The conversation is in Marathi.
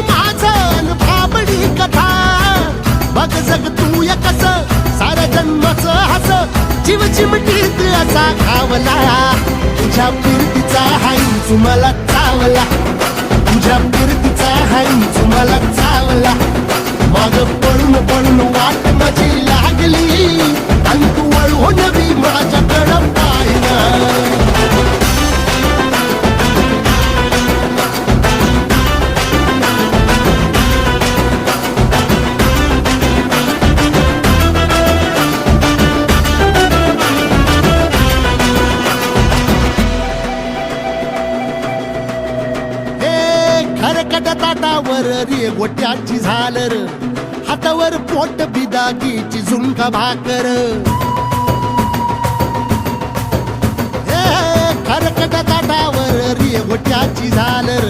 माझं भाबडी कथा. बघ जग तू या कस साऱ्या जन्माचं हस. जीव चिमटीत असा खावला. तुझ्या फिरतीचा हाई तुम्हाला चावला. तुझ्या फिरतीचा हाई तुम्हाला खरकट ताटावर रे गोट्याची झालर. हातावर पोट बिदागीची झुंका भाकर. खरकट ताटावर रे गोट्याची झालर.